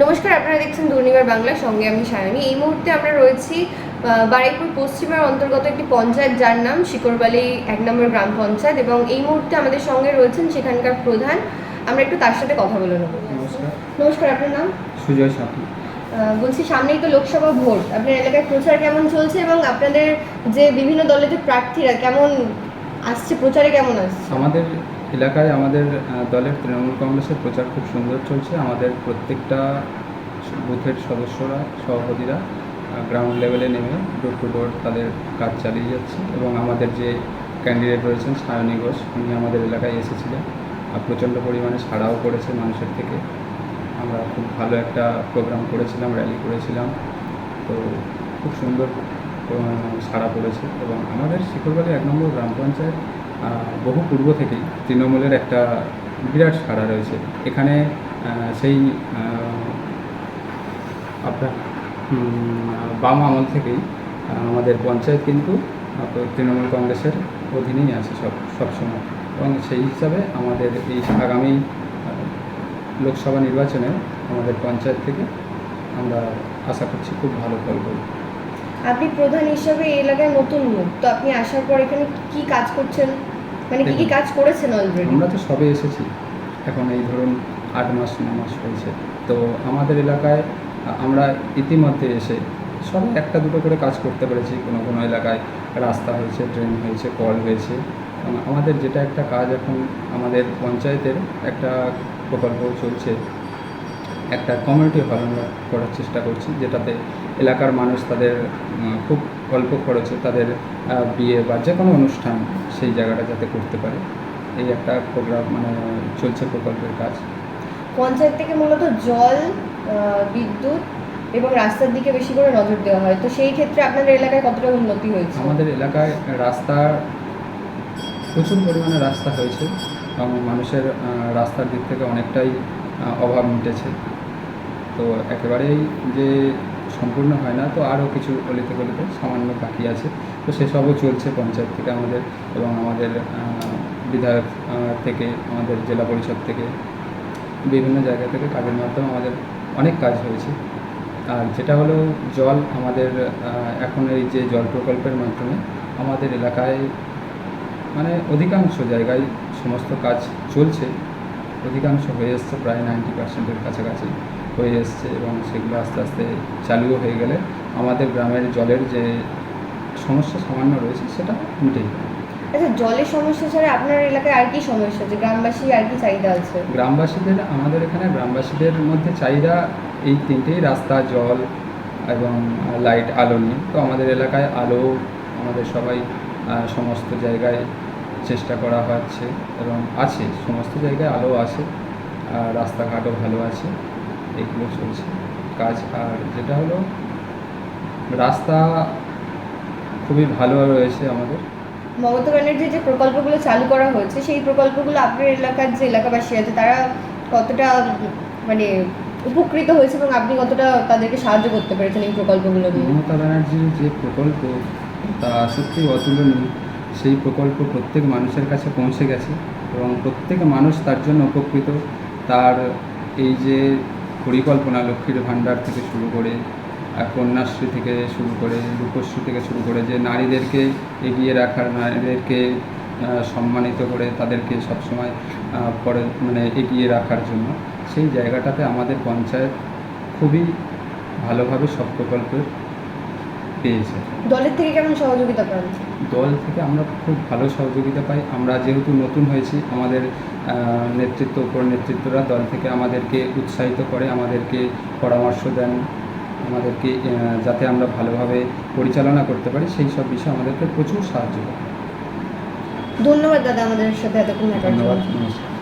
নমস্কার আপনারা দেখছেন দুর্নিবার বাংলার সঙ্গে আমি সায়নী। এই মুহূর্তে আমরা রয়েছি আহ, বারুইপুর পশ্চিমের অন্তর্গত একটি পঞ্চায়েত যার নাম শিকরবালি এক নম্বর গ্রাম পঞ্চায়েত এবং এই মুহূর্তে আমাদের সঙ্গে রয়েছেন সেখানকার প্রধান। আমরা একটু তার সাথে কথা বলে নেব। নমস্কার। নমস্কার আপনার নাম? সুজয় সাথী বলছি সামনেই তো লোকসভা ভোট। আপনার এলাকায় প্রচার কেমন চলছে এবং আপনাদের যে বিভিন্ন দলের যে প্রার্থীরা কেমন আসছে, প্রচারে কেমন আসছে? আমাদের এলাকায় আমাদের দলের তৃণমূল কংগ্রেসের প্রচার খুব সুন্দর চলছে। আমাদের প্রত্যেকটা বুথের সদস্যরা, সভাপতিরা গ্রাউন্ড লেভেলে নেমে ডোর টু ডোর তাদের কাজ চালিয়ে যাচ্ছে এবং আমাদের যে ক্যান্ডিডেট রয়েছেন সায়নী ঘোষ, উনি আমাদের এলাকায় এসেছিলেন। আর প্রচণ্ড পরিমাণে সাড়াও করেছে মানুষের থেকে। আমরা খুব ভালো একটা প্রোগ্রাম করেছিলাম র্যালি করেছিলাম। তো খুব সুন্দর সাড়া পড়েছে এবং আমাদের শিকরবালি এক নম্বর গ্রাম পঞ্চায়েত বহু পূর্ব থেকেই তৃণমূলের একটা বিরাট সাড়া রয়েছে। এখানে সেই আপনার বাম আমল থেকেই আমাদের পঞ্চায়েত কিন্তু তৃণমূল কংগ্রেসের অধীনেই আছে সব সবসময় এবং সেই হিসাবে আমাদের এই আগামী লোকসভা নির্বাচনে আমাদের পঞ্চায়েত থেকে আমরা আশা করছি খুব ভালো ফল করব আপনি প্রধান হিসাবে এই এলাকায় নতুন মুখ তো আপনি আসার পর এখানে কি কাজ করছেন? মানে কি কি কাজ করেছেন অলরেডি আমরা তো সবে এসেছি। এখন এই ধরুন আট মাস ন মাস হয়েছে। তো আমাদের এলাকায় আমরা ইতিমধ্যে এসে সবাই একটা দুটো করে কাজ করতে পেরেছি। কোনো কোনো এলাকায় রাস্তা হয়েছে ড্রেন হয়েছে কল হয়েছে। আমাদের যেটা একটা কাজ এখন আমাদের পঞ্চায়েতের একটা প্রকল্প চলছে। একটা কমিউনিটি হল আমরা করার চেষ্টা করছি যেটাতে এলাকার মানুষ তাদের খুব অল্প খরচে তাদের বিয়ে বা যে কোনো অনুষ্ঠান সেই জায়গাটা যাতে করতে পারে। এই একটা প্রোগ্রাম মানে চলছে প্রকল্পের কাজ। পঞ্চায়েত থেকে মূলত জল বিদ্যুৎ এবং রাস্তার দিকে বেশি করে নজর দেওয়া হয়। তো সেই ক্ষেত্রে আপনাদের এলাকায় কতটা উন্নতি হয়েছে? আমাদের এলাকায় রাস্তা প্রচুর পরিমাণে রাস্তা হয়েছে এবং মানুষের রাস্তার দিক থেকে অনেকটাই অভাব মিটেছে। তো একেবারেই যে সম্পূর্ণ হয় না, তো আরও কিছু গলিতে গলিতে সামান্য বাকি আছে। তো সেসবও চলছে পঞ্চায়েত থেকে আমাদের এবং আমাদের বিধায়ক থেকে, আমাদের জেলা পরিষদ থেকে, বিভিন্ন জায়গা থেকে কাজের মাধ্যমে আমাদের অনেক কাজ হয়েছে। আর যেটা হলো জল, আমাদের এখন এই যে জল প্রকল্পের মাধ্যমে আমাদের এলাকায় মানে অধিকাংশ জায়গায় সমস্ত কাজ চলছে, অধিকাংশ হয়ে এসছে প্রায় নাইনটি পার্সেন্টের কাছাকাছি। হয়ে এসছে এবং সেগুলো আস্তে আস্তে চালুও হয়ে গেলে আমাদের গ্রামের জলের যে সমস্যা সামান্য রয়েছে সেটা মিটেই যাবে। আচ্ছা জলের সমস্যা ছাড়া আপনার এলাকায় আর কি সমস্যা আছে? গ্রামবাসী আর কি চাহিদা আছে? গ্রামবাসীদের আমাদের এখানে গ্রামবাসীদের মধ্যে চাহিদা এই তিনটেই রাস্তা জল এবং লাইট আলো নিয়ে। তো আমাদের এলাকায় আলো আমাদের সবাই সমস্ত জায়গায় চেষ্টা করা হচ্ছে এবং আছে সমস্ত জায়গায় আলো আছে আর রাস্তাঘাটও ভালো আছে। এগুলো চলছে কাজ। আর যেটা হলো রাস্তা খুবই ভালো রয়েছে আমাদের। মমতা ব্যানার্জির যে প্রকল্পগুলো চালু করা হয়েছে সেই প্রকল্পগুলো আপনার এলাকার যে এলাকাবাসী আছে তারা কতটা মানে উপকৃত হয়েছে এবং আপনি কতটা তাদেরকে সাহায্য করতে পেরেছেন এই প্রকল্পগুলো মমতা ব্যানার্জির যে প্রকল্প তা সত্যি অতুলনীয়। সেই প্রকল্প প্রত্যেক মানুষের কাছে পৌঁছে গেছে এবং প্রত্যেক মানুষ তার জন্য উপকৃত। তার এই যে পরিকল্পনা লক্ষ্মীর ভাণ্ডার থেকে শুরু করে কন্যাশ্রী থেকে শুরু করে, রূপশ্রী থেকে শুরু করে, যে নারীদেরকে এগিয়ে রাখার, নারীদেরকে সম্মানিত করে তাদেরকে সবসময় পরে মানে এগিয়ে রাখার জন্য, সেই জায়গাটাতে আমাদের পঞ্চায়েত খুবই ভালোভাবে সব প্রকল্প পেয়েছে। দলের থেকে কেমন সহযোগিতা পান? দল থেকে আমরা খুব ভালো সহযোগিতা পাই। আমরা যেহেতু নতুন হয়েছি আমাদের নেতৃত্ব উপর নেতৃত্বরা দল থেকে আমাদেরকে উৎসাহিত করে আমাদেরকে পরামর্শ দেন আমাদেরকে যাতে আমরা ভালোভাবে পরিচালনা করতে পারি সেই সব বিষয়ে আমাদেরকে প্রচুর সাহায্য করে। ধন্যবাদ দাদা আমাদের সাথে এতক্ষণ ধন্যবাদ নমস্কার।